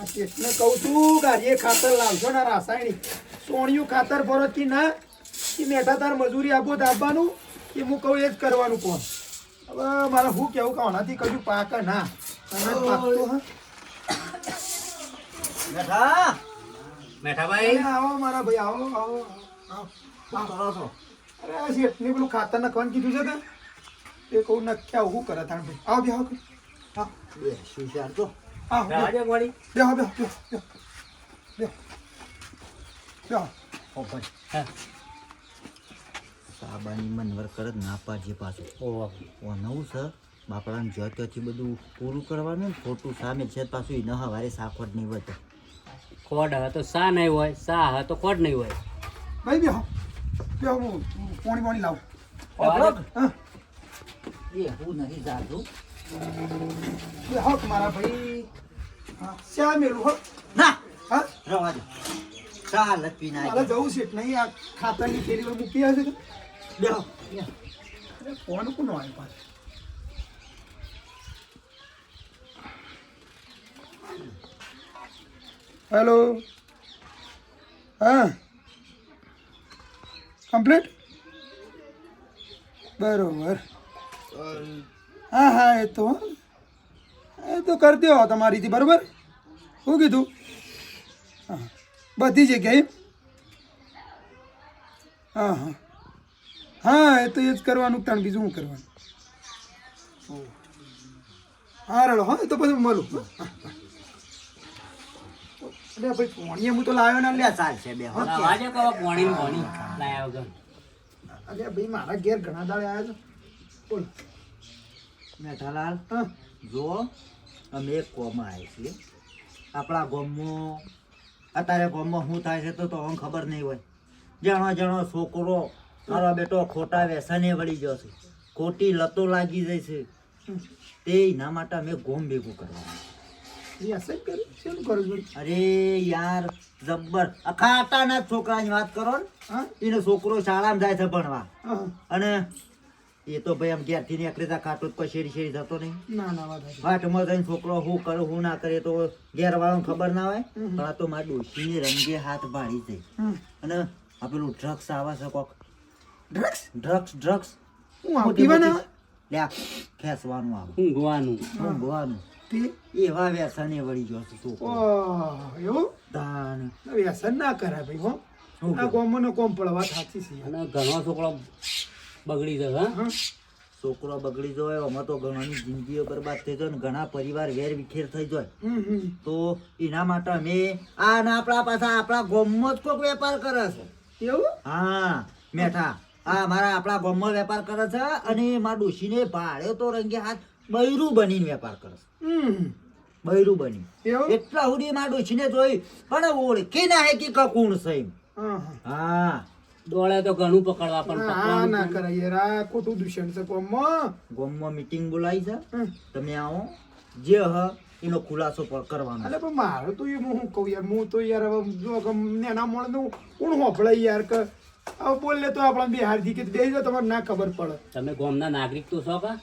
આ કહું છું ગાડીએ ખાતર લાવશો ને રાસાયણિક. સોણિયું ખાતર ભરો કે ના કે મેઠા તાર મજૂરી આપો આપવાનું કે હું કહું એ જ કરવાનું કોણ? હવે મારે શું કેવું કે આનાથી કશું પાક ના. પાકતું હા. મેઠાભાઈ. આવો મારા ભાઈ આવો આવો આવો. અરે આ શેઠને પેલું ખાતર નાખવાનું કીધું છે કે એ કહું નખ્યા આવું કરે તાણ ભાઈ. આવો બે આવો આવો બે શું ચાર તો? આવો બે રાજા ગોળી. બેહો બેહો બેહો બેહો. બેહો. બેહો. ઓ ભાઈ હા. સાબાની મનવર કરે ના પાજે પાછું. ઓ નવું છે. બાપડાને જો ત્યાંથી બધું પૂરું કરવાનું ખોટું સામે છે પાછું એ ન હવારે સાખવટ નહીં વધે ખોડ હવે તો સા નહીં હોય સા હવે તો ખોડ નહીં હોય. ભાઈ બેહો. બેહો પાણી પાણી લાવ. એ હું નહીં જાતું બેહો મારા ભાઈ. હા શ્યા મેલું હો ના. હા? રવા દે. પીને મારે આવી જવું છે નહીં આ ખાતરની થેલી પર મૂકી આવે છે. બેહો ફોન કોનો આવ્યો પાછો? હેલો. હા. કમ્પ્લીટ? બરોબર. હા હા એ તો એ તો કરી દો તમારીથી બરાબર? શું કીધું? હા બધી જગ્યાએ? હા હા. હા એ તો એ જ કરવાનું તાણ બીજું શું કરવાનું? હા રડો હા એ તો પછી મળું. હા, હા, હા. અરે ભાઈ પોણીએ હું તો લાવ્યો ના લે ચાલશે બે બેહો કહો પોણી પોણી લાયા વગર. અરે ભાઈ મારા ઘેર ઘણા દાડે આવ્યા છે. બોલ. મેઠાલાલ હા જો અમે એક કોમાં આવીએ છીએ. આપણા ગામમાં અત્યારે ગામમાં શું થાય છે તો તો અમને ખબર નહીં હોય. જાણો જાણો છોકરો મારો બેટો ખોટા વ્યસને વળી ગયો છે. ખોટી લતો લાગી જાય છે. તે એના માટે અમે ગોમ ભેગું કરવાનું. અરે યાર જબ્બર. અખાટાના છોકરાની વાત કરો ને. એનો છોકરો શાળામાં જાય છે ભણવા. અને એ તો ભાઈ આમ ઘેરથી નીકળી તા કાટો કોઈ શેરી શેરી થતો નહીં. ના ના વાત. વાટમાં જઈને છોકરો શું કરે શું ના કરે તો ઘેર વાળાને ખબર ના હોય. પણ આ તો મારી ડોશીને રંગે હાથ ભાળી જાય અને આ પેલું ડ્રગ્સ આવે છે કોક. ડ્રગ્સ ડ્રગ્સ ડ્રગ્સ હું આ પીવાના? લ્યા ખેંચવાનું આવે. ઊંઘવાનું. ઊંઘવાનું. તે? એવા વ્યસને વળી ગયો છે છોકરો. એવું? તાન વ્યસન ના કરાય ભાઈ હો. આ કોમ કોમ પડવા સાચી છે. અને ઘણો છોકરો બગડી જશે હા? છોકરો બગડી જાય અમે તો ઘણાની જિંદગીઓ બરબાદ થઈ જાય ને ઘણા પરિવાર વેર વિખેર થઈ જાય તો એના માટે અમે આ ને આપણા પાછા આપણા ગોમમાં જ કોઈક વેપાર કરે છે. એવું? હા મેઠા. આ મારા આપણા ગોમમાં વેપાર કરે છે અને મારા ડોશીને ભાડે તો રંગે હાથ બૈરું બનીને વેપાર કરે છે. બૈરું બની એટલા સુધી મારા ડોશીને જોઈ પણ ઓળખી ના હે કે કકુણ છે હા. દોડે તો ઘણું પકડવા પણ હા ના કરાય યાર ખોટું દૂષણ છે કોમમાં ગામમાં મીટિંગ બોલાવી છે. તમે આવો. જે હ એનો ખુલાસો પર કરવાનો. અલે પણ મારે તો એ હું કહું યાર હું તો યાર હવે નેના મોણનું કોણ હોફળે યાર કે હવે બોલ લે તો આપણા બે હારથી કે બે જો તમારે ના ખબર પડે. તમે ગામના નાગરિક તો છો કા?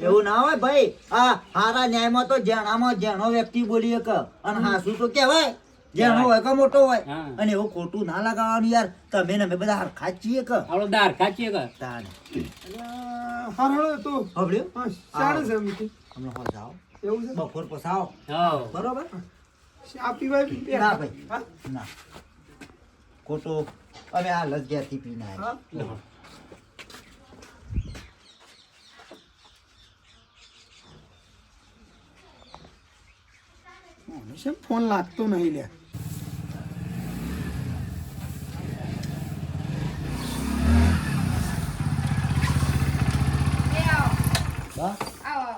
એવું ના હોય ભાઈ. આ હારા ન્યાયમાં તો જેણામાં જેણો વ્યક્તિ બોલીએ કે અને હાસુ તો કહેવાય. જેણો હોય કે મોટો હોય. અને એવું ખોટું ના લગાવવાનું યાર. તમે ને અમે બધા હરખા જ છીએ કે? આપણો દાર કાચીએ કા? તાન હા હા તો. હબળ્યું? સાડે છે મીઠી હમણાં હોર જાઓ. એવું છે? બપોર પસાવ હા. બરોબર? આપી પીવાય. ના ભાઈ. હા? ના. ખોટો. અમે આ લજ્જાથી પીના. હા? ફોન લાગતો નહીં લે. હા? આવો.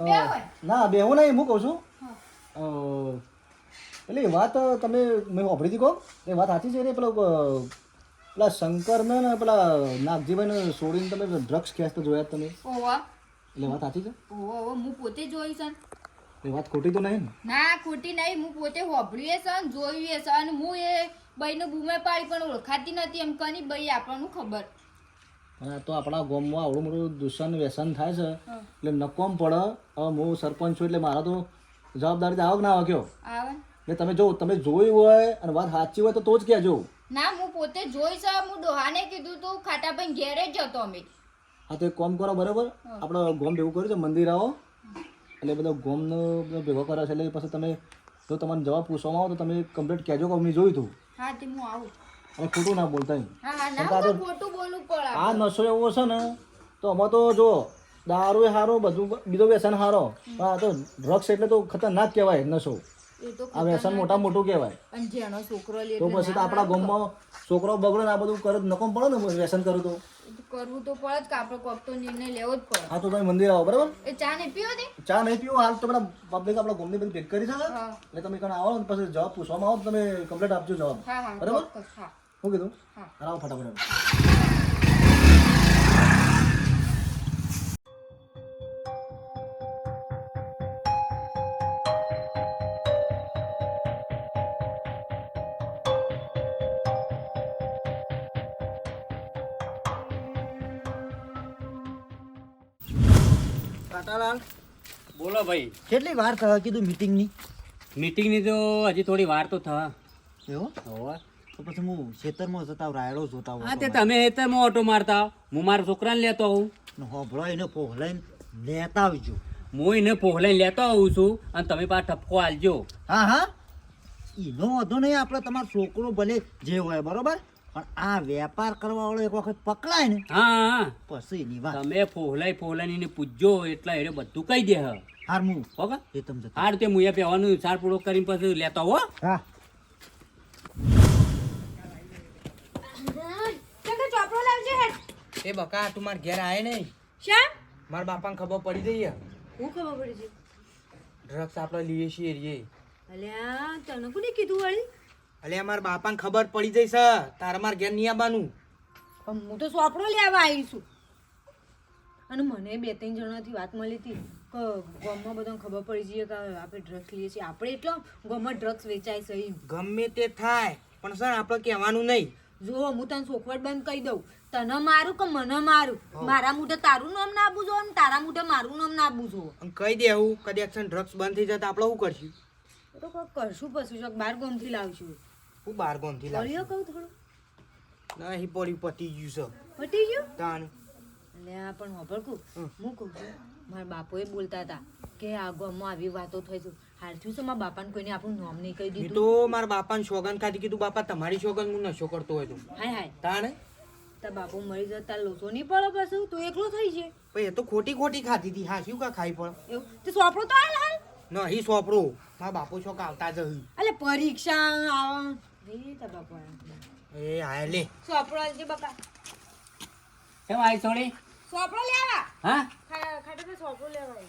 અ, ના બેહું નહીં હું કહું છું. એટલે પેલી વાત તમે મેં વાપરી હતી કહો એ વાત સાચી છે ને? પેલો પેલા શંકર ને ને પેલા નાગજીભાઈને છોડીને તમે ડ્રગ્સ ખેંચતા જોયા તમે? એટલે વાત સાચી છે? ઓવા હું પોતે જોઈ છે એ વાત ખોટી તો નહીં ને? ના ખોટી નહીં હું પોતે હોભળીએ છે ને જોયું છે અને હું એ બઈનો બૂમે પાડી પણ ઓળખાતી નથી એમ કની બઈ આપણને ખબર. અને તો આપણા ગામમાં આવડું મોટું દૂષણ વ્યસન થાય છે. એટલે નકોમ પડે. હવે હું સરપંચ છું એટલે મારા તો જવાબદારી આવક ના આવો કયો? એટલે તમે જો તમે જોયું હોય અને વાત સાચી હોય તો તો જ કહેજો. ના હું પોતે જોઈશ હું ડોહાને કીધું તું ખાટાભાઈ ઘેરે જ જતો અમે. હા તો એક કોમ કરો બરાબર? આપણે ગોમ ભેગું કર્યું છે મંદિર આવો. એટલે બધો ગોમનો બધો ભેગો કર્યો છે. એટલે પછી તમે જો તમારે જવાબ પૂછવામાં આવો તો તમે કમ્પ્લીટ કહેજો કે અમે જોયું હતું હા તે હું આવું. અને ખોટું ના બોલતા ના આ નશો એવો છે ને તો આમાં તો જો દારૂ સારો બધું બીજો વ્યસન સારો પણ આ તો ડ્રગ્સ એટલે તો ખતરનાક કહેવાય નશો. આ વ્યસન મોટા મોટું કહેવાય. તો પછી તો આપણા ગામમાં છોકરો બગડે ને આ બધું કરે નકમ પડે ને વ્યસન કરું તો? કરવું તો પડે જ કે કોક તો નિર્ણય લેવો જ પડે. હા તો તમે મંદિર આવો બરાબર? એ ચા ને પીવો ને ચા નહીં પીવો? હાલ પેલા પબ્લિક આપણા ગામની બધી ભેટ કરી છે એટલે તમે કાં આવો ને પછી જવાબ પૂછવામાં આવો તમે કમ્પ્લીટ આપજો જવાબ. બરાબર? હા. શું કીધું હા. આવો ફટાફટ કાટાલાલ બોલો ભાઈ. કેટલી વાર થવા કીધું મીટિંગની મીટિંગની તો હજી થોડી વાર તો થવા. એવું? હોવે. તો પછી હું ખેતરમાં જતા રાયડો જોતા હા તે તમે ખેતરમાં ઓટો મારતા હું. મારા છોકરાને લેતો આવું ને હોભળો એને પોહલાઈને લેતા આવજો. હું એને પોહલાઈને લેતો આવું છું અને તમે પાછા ઠપકો આલજો. હા હા. એનો વાંધો નહીં આપણે તમારો છોકરો ભલે જે હોય બરોબર? પણ આ વેપાર કરવા વાળો એક વખત પકડાય ને હા પછી એની વાત. તમે ફોહલાઈ ફોહલાઈ એને પૂછજો એટલે એને બધું કહી દે હાર હું બરાબર એ તમે હાર તે મુયા પહેવાનું સાર પૂરો કરીને પછી લેતો હો. હા. એ બકા તું માર ઘેર આય નહીં. શ્યામ મારા બાપાને ખબર પડી ગઈ હે. ખબર પડી છે ડ્રગ્સ આપણે લઈએ છીએ રે. અલ્યા તને કોને કીધું વળી? અલ્યા મારા બાપાને ખબર પડી જઈ છે. તારા માર ઘેર નહીં આવવાનું. પણ હું તો સોપડો લેવા આવી છું. અને મને બે ત્રણ જણાથી વાત મળી હતી કે ગામમાં બધાને ખબર પડી જઈએ કે આપણે ડ્રગ્સ લઈએ છીએ. આપણે એટલો ગામમાં ડ્રગ્સ વેચાય છે ગમે તે થાય પણ સર આપણે કહેવાનું નહીં. જો હું તને સોખવટ બંધ કહી દઉં. તને મારું કે મને મારું? મારા મુઢે તારું નામ ના આપવું જોઈએ અને તારા મુઢે મારું નામ ના આપવું જોઈએ કહી દેવું કદાચ ડ્રગ્સ બંધ થઈ જાય તો આપણે શું કરશું? તો કરશું પછી શોખ બાર ગોમથી લાવશું. હું બાર ગોમથી લાવ્યો કહું થોડું. નહીં પડી પતી ગયું છે. પટી ગયું? તાણ. એટલે આ પણ હોભળકું હું કહું છું મારા બાપોએ બોલતા હતા કે આ ગામમાં આવી વાતો થઈ છે. હાલ થયું છે મારા બાપાને કોઈને આપણું નામ નહીં કહી દીધું. તો મારા બાપાને સોગન ખાધી કીધું બાપા તમારી સોગન હું નશો કરતો હોય તો. હાય હાય. તાણ. તાર બાપુ મરી જતા લોચો નહીં પડે પાછું તું એકલો થઈ છે. ભાઈ એ તો ખોટી ખોટી ખાધી હતી હા શું કા ખાઈ પડે એવું? તે સોપડો તો હાલ હાલ. નહીં સોપડો. મારા બાપુ શોક આવતા જ એટલે પરીક્ષા આવા. એ તાર બાપુ એ હાય લે. સોપડો હાલજે બાપા કેમ આવી છોડી? સોપડો લેવા હા? ખા- ખાટો તો સોપડો લેવા.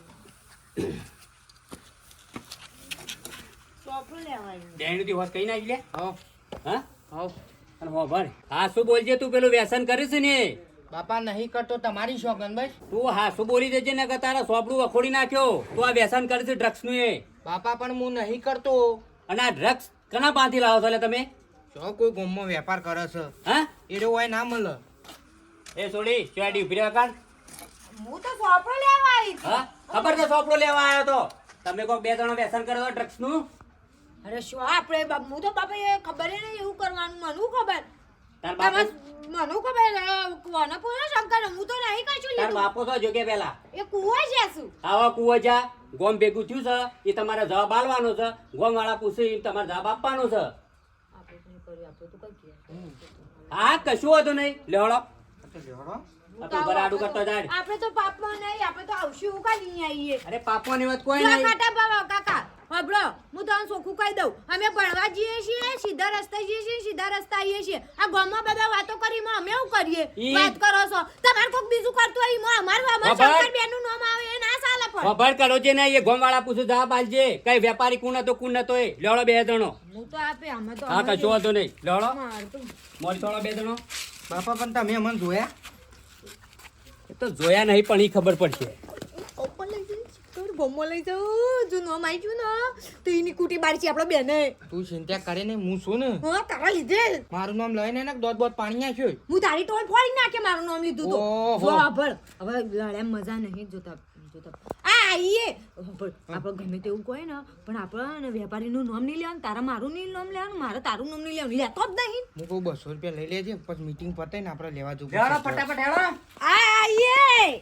સોપડો લેવા આવ્યો. ડેણુથી હોત કઈ નાખી લે. હા હા? હો અને હો ભાઈ હા શું બોલજે તું પેલું વ્યસન કરીશ ને? બાપા નહીં કરતો તમારી શોગન ભાઈ તું હા શું બોલી દેજે ને કે તારા સોપડું વખોડી નાખ્યો. તું આ વ્યસન કરે છે ડ્રગ્સનું એ. બાપા પણ હું નહીં કરતો. અને આ ડ્રગ્સ કના પાથી લાવો છો એટલે તમે? જો કોઈ ગામમાં વેપાર કરે છે હા? એ હોય ના મળે. એ છોડી ચોડી ઊભી કાઢ હું તો સોપડો લેવા આવી. હા? ખબર છે સોપડો લેવા આવ્યો તો? તમે કોઈ બે ત્રણ વ્યસન કરો ડ્રગ્સનું અરે શું આપણે બાપ- હું તો બાપા એ ખબર નહીં એવું કરવાનું મને ખબર. તાર બાપ તમાર મને ખબર અ, પૂરો શંકર? હું તો નહીં કશું તાર બાપો તો જોગે પેલા. એ કુવો છે શું? આવા કુવો જા ગોમ ભેગું થયું છે એ તમારે જવાબ આલવાનો છે. ગોમ વાળા પૂછે તમારે જવાબ આપવાનો છે. હા કશું હતું નહીં. લેવડો આપણે તો પાપમાં નહીં આપણે તો આવશું નહીં આવીએ. અરે પાપવાની વાત કોઈ નહીં. કાકા બાબા કાકા. હબળો હું તમને ચોખ્ખું કહી દઉં. અમે ભણવા જઈએ છીએ સીધા રસ્તે જઈએ છીએ સીધા રસ્તે આવીએ છીએ. આ ગામમાં બધા વાતો કરી માં અમે શું કરીએ? વાત કરો છો. તમારે કોક બીજું કરતું હોયમાં અમાર અમારું. શંકર બેનનું નામ આવે એ ના ચાલે પણ. ખબર કરો છે ને એ ગોમ વાળા પૂછું જવાબ આલજે કઈ વેપારી કુણ હતો કુણ નતો એ? લેવડો બે જણો. હું તો આપે અમે તો હા કશું વાંધો નહીં. લેવડો. માર તો મોરી થોડો બે જણો. બાપા પણ તમે અમને જોયા? એ તો જોયા નહીં પણ એ ખબર પડશે. તો બોમ્બો લઈ જાઉં જો નો માઈ ગયું ને તો એની કુટી બારી છે આપણે બેને. તું ચિંતા કરે ને હું છું ને. હા તારા લીધે. મારું નામ લઈને ને દોત બોત પાણી નાખ્યો હું તારી ટોલ ફોડી નાખે મારું નામ લીધું તો. ઓહો. ભળ હવે લડ્યા મજા નહીં જોતા જોતા આ આવીએ આપણે ગમે તેવું કોઈ ને પણ આપણે ને વેપારીનું નામ નહીં લેવાનું તારા મારું નહીં નામ લેવાનું મારે તારું નામ નહીં લેવાનું. લેતો જ નહીં. હું કહું બસો રૂપિયા લઈ લેજે પછી મીટિંગ પતે ને આપણે લેવા જવું ફટાફટ હેડો. આ આવીએ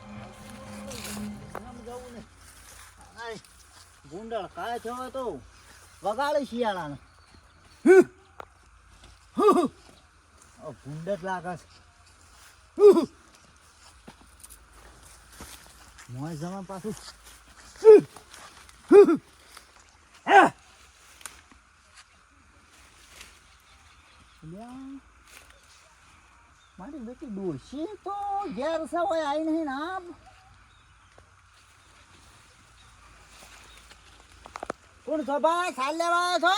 ગુંડળ કાય થયો તો. વગાડે શિયાળાને. ગુંડ જ લાગે છે. મોય જવા પાછું. મારી બેટી ડોશી તો ઘેર સવાય આવી નહીં ને કોણ છો સભા સાલ લેવા આવ્યો છો?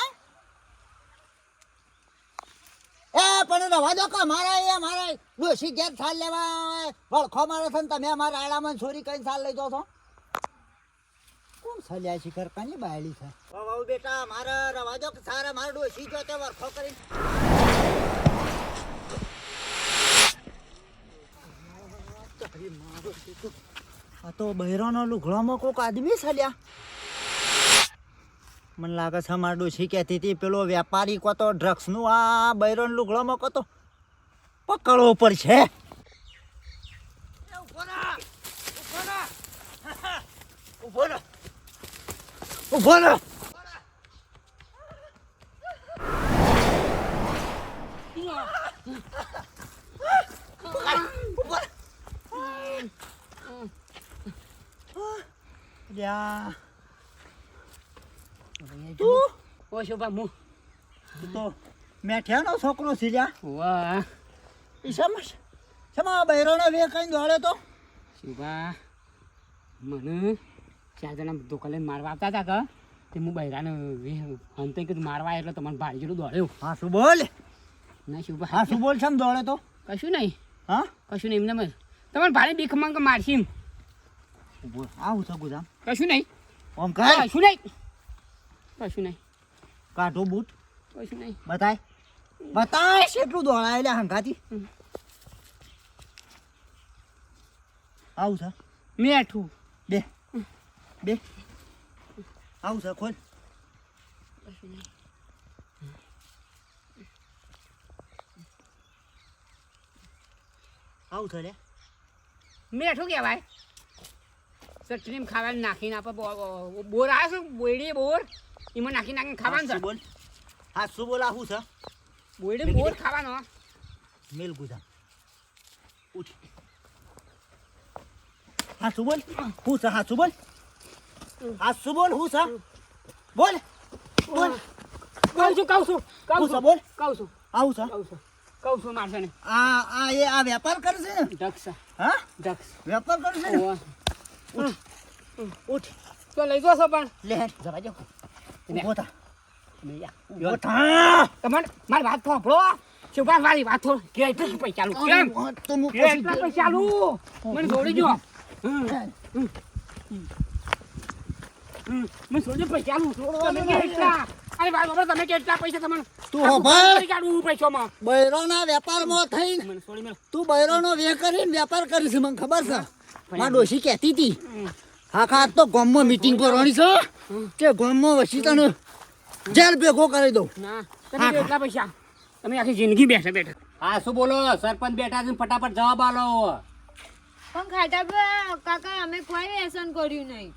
એ પણ રવા દો કે મારા એ મારા ડોશી ઘેર સાલ લેવા વળખો મારે છે ને તમે મારા આડામાં છોરી કઈ સાલ લઈ દો છો. કોણ સલ્યા શિખર કાની બાયડી છે? વાવ બેટા મારે રવા દો કે સારા મારા ડોશી જો તે વળખો કરી આ તો બહેરાનો લુઘડામાં કોક આદમી સલ્યા મને લાગે છે અમારા ડોશી કહેતી હતી પેલો વેપારી કો ડ્રગ્સનું આ બૈરોન લુગડામાં કો તો પકડવો પડશે ઊભો રહો. લ્યા. તું? ઓ શોભા મુ તું મેઠિયાનો છોકરો છે લ્યા. વાહ. એ સમજ સમા બૈરોનો વે કઈ દોડે તો? શોભા મને ચાર જણા લઈને મારવા આવતા હતા કે? તે હું બૈરાને અંતે કીધું મારવા એટલે તમારે ભાડી જેટલું દોડ્યો. હા શું બોલ? ના શોભા. હા શું બોલ છે દોડે તો? કશું નહીં. હા? કશું નહીં એમને તમારે ભાડે બીખ માંગ મારશી આવું છે ગુજામ કશું નહીં. ઓમ કશું નહીં? કશું નહીં. કાઢો બૂટ. કશું નહીં. બતાય. બતાય કેટલું દોડાય એટલે હંગાથી. આવું છે. મેઠું. બે. બે. આવું છે ખોલ. આવું છે લે. મેઠું કહેવાય. ચટણી ખાવાનું નાખીને આપણે બોર આવે છે બોયડી બોર. એમાં નાખી નાખીને ખાવાનું છે. બોલ હા શું બોલ આવું છે બોયડી બોલ ખાવાનો. મેલ ગુજા ઉઠ. હા શું બોલ હું છે હા શું બોલ હા શું બોલ હું છે? બોલ. બોલ. કહું છું કહું છું કહું છું બોલ? કહું છું. આવું છે? કહું છું. કહું છું મારશે ને. આ આ એ આ વેપાર કરશે છે ને? દક્ષ હા? દક્ષ વેપાર કરશે છે ને? ઉઠ. ઉઠ. તો લઈ જશો પણ. લે જવા દો. ઊભો થા ઊભો થા તમારે મારી વાત સાંભળો શિવભાઈ મારી વાત થોડી કે એટલું પૈસા લું કેમ તો હું એટલા પૈસા લું મને જોડી જો મને જોડી પૈસા લું તમે કેટલા અરે ભાઈ બાબા તમે કેટલા પૈસા તમને તું હોભળ. કાઢું પૈસામાં બૈરોના વેપારમાં થઈને તું બૈરોનો વે કરીને વેપાર કરીશ મને ખબર છે માં ડોશી કહેતી હતી હા ખા તો ગામમાં મીટિંગ કરવાની છે. કે ગામમાં વસી તને જેલ ભેગો કરી દઉં. ના તમે કેટલા પૈસા. તમે આખી જિંદગી બેઠા બેઠા. હા શું બોલો? સરપંચ બેઠા છે ફટાફટ જવાબ આલો. પણ ખાટા કાકા અમે કોઈ વ્યસન કર્યું નહીં.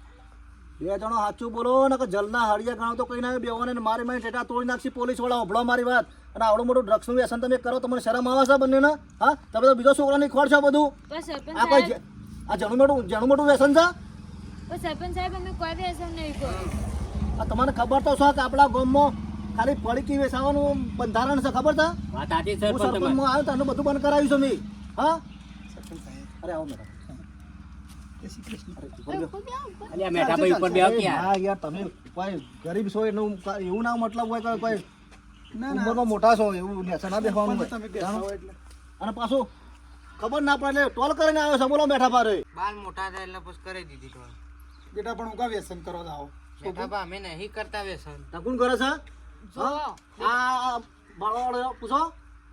બે જણો સાચું બોલો ને કે જલના હળિયા ગણો તો કઈ ના બેવાને મારી મારી ટેટા તોડી નાખશે પોલીસવાળા ઓભળો મારી વાત. અને આવડું મોટું ડ્રગ્સનું વ્યસન તમે કરો તમને શરમ આવે છે બંનેને? હા? તમે તો બીજો છોકરાની ખોડ છો બધું. આ કોઈ આ જણું મોટું જણું મોટું વ્યસન છે? પણ સરપંચ સાહેબ અમે કોઈ વ્યસન નહીં કર્યું આ તમને ખબર તો છો કે આપણા ગામમાં ખાલી પડીકી વેસાવાનું બંધારણ છે ખબર છે? વાત હું સરપંચ તમારી આવ્યો તો આનું બધું બંધ કરાવ્યું છે મેં. હા? અરે આવો મેડમ. ગરીબ છો એનું એવું ના મતલબ હોય કે કોઈ ના ઉંમરમાં મોટા છો એવું નેચા ના બેસવાનું તમે બેઠા એટલે. અને પાછું ખબર ના પડે એટલે ટોલ કરીને આવ્યો છે બોલો બેઠા પારે બાલ મોટા થાય એટલે પછી કરી દીધી તો બેટા પણ હું કા વ્યસન કરો આવો. બેટા બા અમે નહીં કરતા વ્યસન. તકુન કરો છો? જો. આ બાળવાળો પૂછો.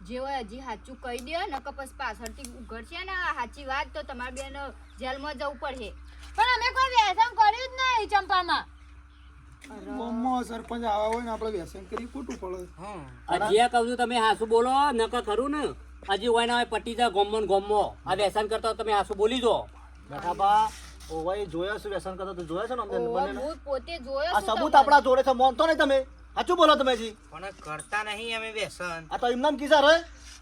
જે હોય હજી સાચું કહી દે ને કે પછી પાછળથી ઉઘડશે ને સાચી વાત તો તમારે બેન જેલમાં જવું પડશે. પણ અમે કોઈ વ્યસન કર્યું જ નહીં ચંપામાં. ગામમાં સરપંચ આવા હોય ને આપણે વ્યસન કરી ખોટું પડે. હજી કહું છું તમે હાસુ બોલો નકર ખરું ને? હજી હોય ને પટી જાય ગોમો ગોમો આ વ્યસન કરતા હોય તમે હાસુ બોલી દો. બેઠા બા ઓ ભાઈ જોયા છે વ્યસન કરતા? તો જોયા છે ને અમને બંનેને? હું પોતે જોયો આ છું સબૂત. આપણા જોડે છે મોનતો નહીં તમે. સાચું બોલો તમે જી પણ કરતા નહીં અમે વ્યસન. આ તો એમનામ કિસ્સા રે.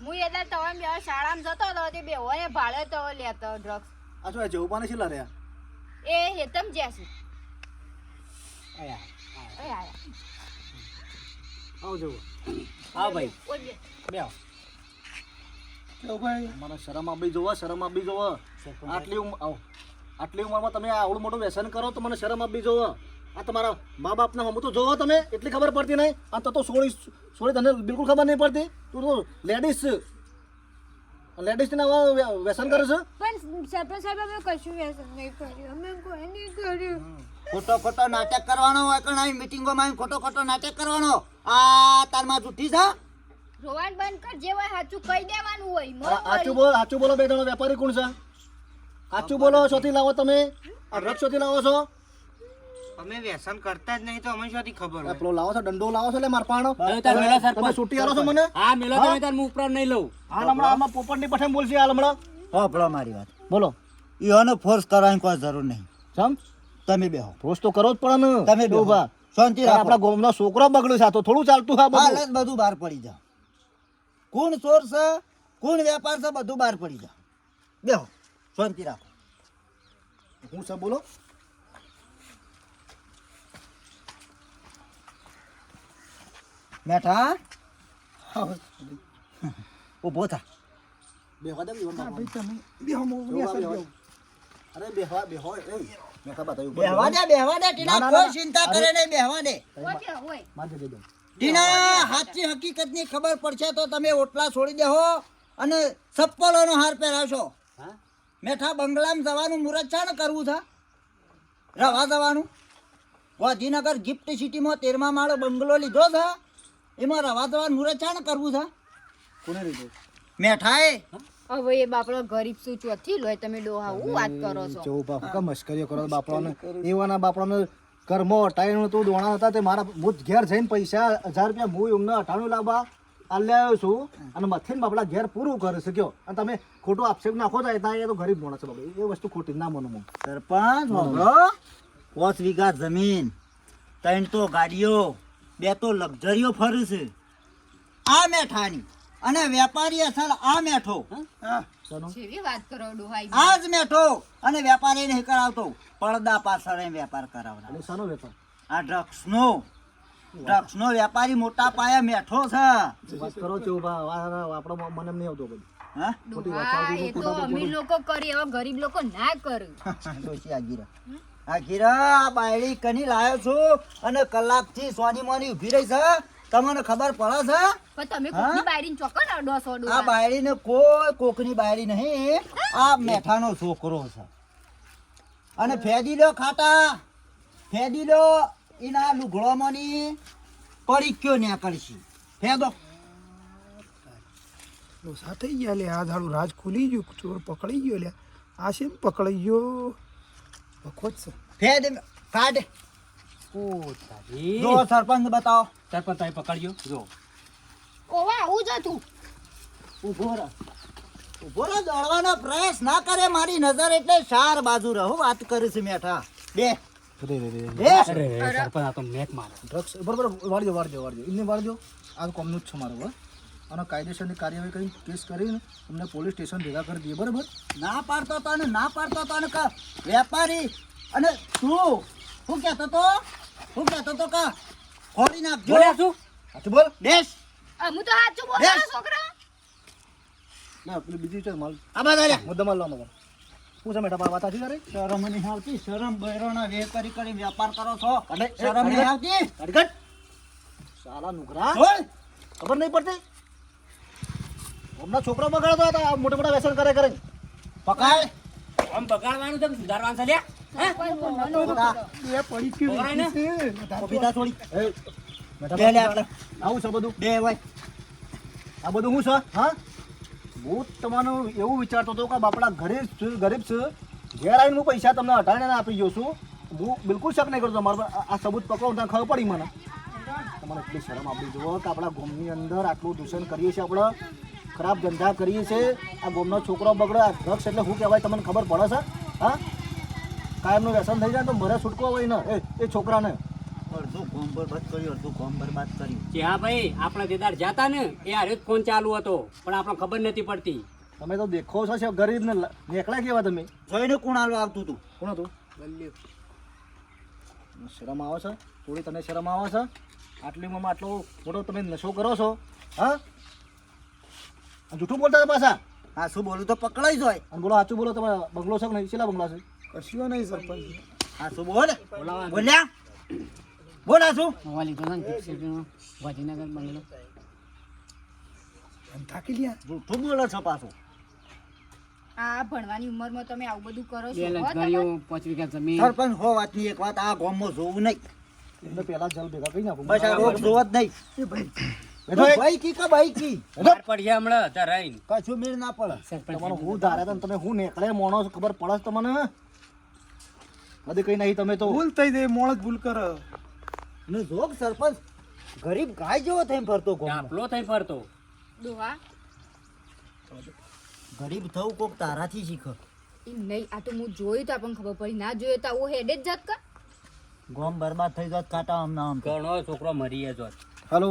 હું એટલે તમે બે શાળામાં જતો હતો તે બે હોય ભાડે તો લેતો ડ્રગ્સ આ શું જવું પાને શીલા રહ્યા? એ હેતમ આયા. એ આયા. આવ જવું હા ભાઈ. ઓય બે. બેહો કેવું ભાઈ? મને શરમ આપી જોવો શરમ આપી જોવો. આટલી ઉંમર આવો. આટલી ઉંમરમાં તમે આવડું મોટું વ્યસન કરો તો મને શરમ આપી જોવો આ તમારા મા બાપના હમ તો જોવો તમે એટલી ખબર પડતી નહીં. આ તો સોળી સોળી તને બિલકુલ ખબર નહીં પડતી. તું તો લેડીઝ. લેડીઝ ને વ્યસન કરે છે? પણ સરપંચ સાહેબ અમે કશું વ્યસન નહીં કર્યું. અમે કોઈ નહીં કર્યું. ખોટો ખોટો નાટક કરવાનો હોય કે નહીં? મિટિંગોમાં ખોટો ખોટો નાટક કરવાનો? આ તારમાં જુઠ્ઠી છે? રોવાન બંધ કર જે હોય સાચું કહી દેવાનું હોય. સાચું બોલો સાચું બોલો બે જણો વેપારી કોણ છે? સાચું બોલો શોથી લાવો તમે. અઢળક શોથી લાવો છો. અમે વ્યસન કરતા જ નહીં તો અમે શોથી ખબર હોય. પેલો લાવો છો દંડો લાવો છો એટલે માર પાણો હવે તાર મેલો સરપંચ. તમે છૂટી આલો છો મને? હા મેલો તમે તાર હું ઉપરાંત નહીં લઉં. હા હમણાં આમાં પોપટની પઠાણ બોલશે હાલ હમણાં. હોભળો મારી વાત. બોલો. ઈઓને ફોર્સ કરવાની કોઈ જરૂર નહીં. સમ તમે બેહો. ફોર્સ તો કરો જ પડે ને. તમે બેહો. શાંતિ રાખો. આપણા ગોમનો છોકરો બગડ્યો છે તો થોડું ચાલતું હા હાલ બધું બધું બહાર પડી જા કોણ ચોર છે? કોણ વેપાર છે? બધું બહાર પડી જા બેહો. શાંતિ રાખો. હું સર બોલો? મેઠા ઊભો થા. બેહવા દે ભાઈ તમે બેહો મો અરે બેહવા બેહો એ. મેં ખબર બતાવ્યું બેહવા દે બેહવા દે ટીના ના, ના, કોઈ ચિંતા કરે નહીં બેહવા દે. હોય કે હોય. દે દે ટીના સાચી હકીકતની ખબર પડશે તો તમે ઓટલા છોડી દેહો અને સપ્પલોનો હાર પહેરાવશો. હા? મેઠા બંગલામાં જવાનું છે ને કરવું છે? રવા જવાનું? ગાંધીનગર ગિફ્ટ સિટીમાં તેરમા માળો બંગલો લીધો છે? એમાં રવા જવાનું મુહૂર્ત છે ને કરવું છે? કોને લીધું? મેઠાએ? હવે એ બાપડો ગરીબ શું ચોથી લોય તમે ડોહા હું વાત કરો છો? ચૌ બાપ કા મસ્કરીઓ કરો બાપડાને? એવાના બાપડાને કર્મો અટાઈનું તું દોણા હતા તે મારા હું ઘેર જઈને પૈસા હજાર રૂપિયા હું એમને અઠાણું લાવવા. આવ્યો છું અને મથીને બાપડા ઘેર પૂરું કરી શક્યો અને તમે ખોટો આક્ષેપ નાખો તો એ તો ગરીબ માણસ છે બાપા એ વસ્તુ ખોટી ના માનું હું. સરપંચ. પાંચ વીઘા જમીન ત્રણ તો ગાડીઓ બે તો લક્ઝરીઓ ફરે છે. આ મેઠાની. અને વેપારી અસર આ મેઠો. હા? વાત કરો આ જ મેઠો. અને વેપારી નહીં કરાવતો. પડદા પાછળ વેપાર વેપાર? આ ડ્રગ્સનો. ડ્રગ્સનો વેપારી મોટા પાયા મેઠો છે. વાત કરો છો આપણો મને નહીં આવતો બધું હા? એ તો અમીર લોકો કરે એવા ગરીબ લોકો ના કરે. ડોશી આગીરા આગીરા બાયડી કની લાયો છું અને કલાકથી સોની મોની ઊભી રહી છે. તમને ખબર પડે છે? પણ તમે કોકની બાયડીને ચોક્કસ અડો છો આ ડોહા બાયડીને કોઈ કોકની બાયડી નહીં. આ મેઠાનો છોકરો છે. અને ફેદી લો ખાટા ફેદી લો એના લુગડોમાંની પડી કયો નીકળશી ફેદો લોસા થઈ ગયા લે આ ધાડું રાજ ખુલી ગયું ચોર પકડી ગયો લે. આ શેમ પકડાઈ ગયો? બખોદ છે ફેદ કાઢ. ઓ તારી. જો સરપંચ બતાવો. સરપંચ તમે પકડ્યો? જો. ઓવા હું જ તું ઊભો રહો. ઊભો રહો દોડવાનો પ્રયાસ ના કરે મારી નજર એટલે ચાર બાજુ રહો વાત કરું છું મેઠા. બે. મેક મારે. ડ્રગ્સ બરોબર વાળજો વાળજો વાળજો. એમને વાળજો. આ કોમનું જ છે મારું અને કાયદેસરની કાર્યવાહી કરીને કેસ કરીને તમને પોલીસ સ્ટેશન ભેગા કરી દઈએ બરાબર? ના પાડતો તો અને ના પાડતો તો ને કે? વેપારી. અને તું શું કહેતો તો? શું કહેતો તો કા? ખોરી નાખજો બોલ્યા છું બોલ. બેસ. હું તો સાચું બોલું છું, છોકરા. ના પેલી બીજી છે માલ આ બધા મુદ્દા માલ લો મગર શું છે મેઠા બા વાત સાચી શરમ નહીં આવતી શરમ બૈરોના વેપારી કરી વેપાર કરો છો. અરે, શરમ નહીં આવતી. અડગટ સાલા નુકરા ખબર નહીં પડતી? હમણાં છોકરો બગાડતો હતા મોટા મોટા વ્યસન કરે કરે પકડ આમ બગાડવાનું છે સુધારવાનું છે લ્યા. આવું છે બધું? બે ભાઈ આ બધું શું છે? હા? હું તમારું એવું વિચારતો હતો કે બાપડા ગરીબ છું, ગરીબ છે. ઘેર આવીને હું પૈસા તમને અટાડીને આપી ગયો છું. હું બિલકુલ શક નહીં કરું તમારા આ- સબૂત પકડો તમને ખબર પડી મને. તમારે એટલી શરમ આપી જુઓ કે આપણા ગોમની અંદર આટલું દૂષણ કરીએ છીએ આપણે. ખરાબ ધંધા કરીએ છીએ. આ ગોમનો છોકરો બગડે, આ ડ્રગ્સ એટલે શું કહેવાય તમને ખબર પડે છે? હા? કાયમનું વ્યસન થઈ જાય તો મરે છૂટકો હોય ને. એ એ છોકરાને. અડધું કોમ બરબાદ કર્યું અડધું કોમ બરબાદ કર્યું. કે હા ભાઈ આપણા દેદાર જાતા ને એ હારે જ ફોન ચાલુ હતો પણ આપણને ખબર નથી પડતી. તમે તો દેખો છો છે ગરીબ ને નીકળ્યા કેવા તમે? જોઈને કોણ હાલવા આવતું તું. કોણ હતું? શરમ આવે છે થોડી તને શરમ આવે છે? આટલી ઉંમરમાં આટલો મોટો તમે નશો કરો છો હા? જૂઠું બોલતા પાછા? હા શું બોલું તો પકડાઈ જ અને બોલો સાચું બોલો તમે બંગલો છે કે નહીં? છેલ્લા બંગલા છે? કશું નહીં સરપંચ. હા શું બોલ? બોલ્યા? બોલ આ શું? હવા લીધો ને ફિક્સ ગાંધીનગર બંગલો થાકી લ્યા તું બોલે છો પાછું? આ ભણવાની ઉંમરમાં તમે આવું બધું કરો છો પાંચ વીઘા જમીન. સરપંચ હો વાતની એક વાત આ ગામમાં જોવું નહીં. એટલે પેલા જલ ભેગા કરી નાખું. બસ આ રોગ જોવો જ નહીં. ભાઈ. કી કે ભાઈ કી? બહાર પડીએ હમણાં ત્યાં કશું મેળ ના પડે. તમારો હું ધારે હતા તમે હું નીકળે મોણો ખબર પડે તમને કદી કઈ નહીં તમે તો ભૂલ થઈ જાય મોણ જ ભૂલ કરે. ને જોગ સરપંચ ગરીબ ગાય જેવો થઈને ફરતો ગામમાં ડાપલો થઈ ફરતો. દોહા. ગરીબ થવું કોક તારાથી શીખ. એ નહીં આ તો હું જોયું તો આપણને ખબર પડી. ના જોયું તો આવું હેડે જ જાત કા? ગોમ બરબાદ થઈ જાત કાટા આમના આમ. ઘણો છોકરો મરી જો હલો.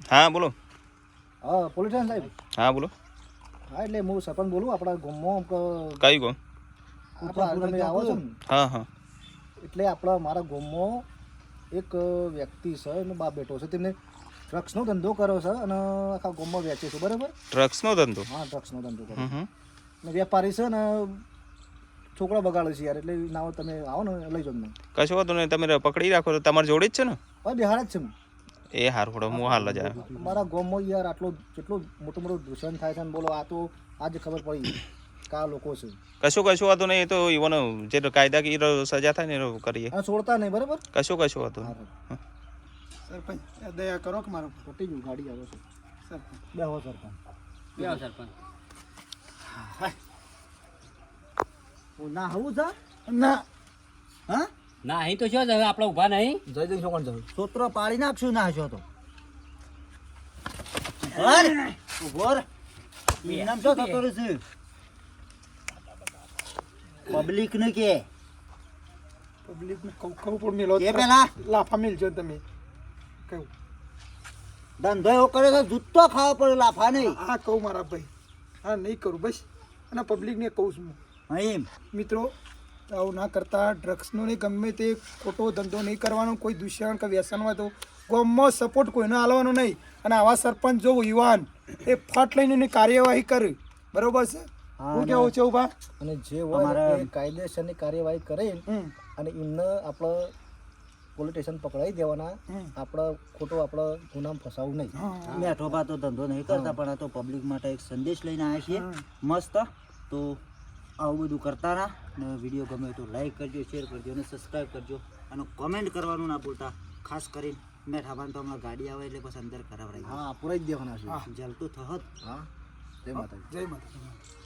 હા બોલો. હા પોલીસ સ્ટેશન સાહેબ. હા બોલો. હા એટલે હું સરપંચ બોલું આપણા ગામમાં કયું ગોમ? આપણા તમે આવો છો ને. હા હા. એટલે આપણા મારા ગામમાં એક વ્યક્તિ છે એનો બાપ બેઠો છે. તેમને ડ્રગ્સનો ધંધો કરો છે અને આખા ગામમાં વેચે છે બરાબર? ડ્રગ્સનો ધંધો? હા ડ્રગ્સનો ધંધો કરે. અને વેપારી છે ને છોકરા બગાડે છે યાર એટલે ના તમે આવો ને લઈ જાઓ મને કશો વાંધો નહીં તમે પકડી રાખો તો તમારી જોડે જ છે ને? હા બિહાર જ છે એ હાર હોડો હું હાલ જ મારા ગામમાં યાર આટલો જેટલું મોટું મોટું દૂષણ થાય છે ને બોલો આ તો આજે ખબર પડી. કે આ લોકો છે? કશું કશું વાંધો નહીં તો ઈવન જે કાયદા કી સજા થાય ને એ કરીએ. હા છોડતા નહીં બરાબર? કશું કશું વાતો સરપંચ દયા કરો કે મારો ખોટી ગયું ગાડી આવે છે. સરપંચ. બે હો સરપંચ. બેહો સરપંચ. ના હવું છે ના. હા? ના અહીં તો શું હવે આપણે ઊભા નહીં. જઈ જઈને શું કોણ જવું સોત્રો પાડી નાખશું ના છો તો. ઊભો રે, ઊભો રે. ઈ નામ શું થતું રહેશે પબ્લિકનું કે? પબ્લિક ને કહું કહું પણ મેલો. એ પેલા? લાફા મેલજો તમે. કહું. ધંધો એવો કરે તો જૂતો ખાવા પડે લાફા નહીં. હા કહું મારા ભાઈ. હા નહીં કરું બસ. અને પબ્લિકને કહું છું હું. એમ. મિત્રો આવું ના કરતા. ડ્રગ્સનો નહીં ગમે તે ખોટો ધંધો નહીં કરવાનો કોઈ દુષ્યણ કે વ્યસન હોય તો ગામમાં સપોર્ટ કોઈને હાલવાનો નહીં. અને આવા સરપંચ જો યુવાન એ ફટ લઈને એની કાર્યવાહી કરે. બરોબર છે? હું કેવું છે ઊભા? અને જે હોય એ કાયદેસરની કાર્યવાહી કરે અને એમને આપણે પોલીસ સ્ટેશન પકડાઈ દેવાના. આપણે ખોટો આપણે ગુનામાં ફસાવું નહીં. બેઠો બા તો ધંધો નહીં કરતા પણ આ તો પબ્લિક માટે એક સંદેશ લઈને આવ્યા છીએ. મસ્ત. તો આવું બધું કરતા ના ને વીડિયો ગમે તો લાઈક કરજો શેર કરજો અને સબસ્ક્રાઈબ કરજો. અને કોમેન્ટ કરવાનું ના ભૂલતા. ખાસ કરીને મેં ઠાબાને તો હમણાં ગાડી આવે એટલે પછી અંદર કરાવડાવી હા પૂરા જ દેવાના છે. જલતું થત હા. જય માતા જય માતા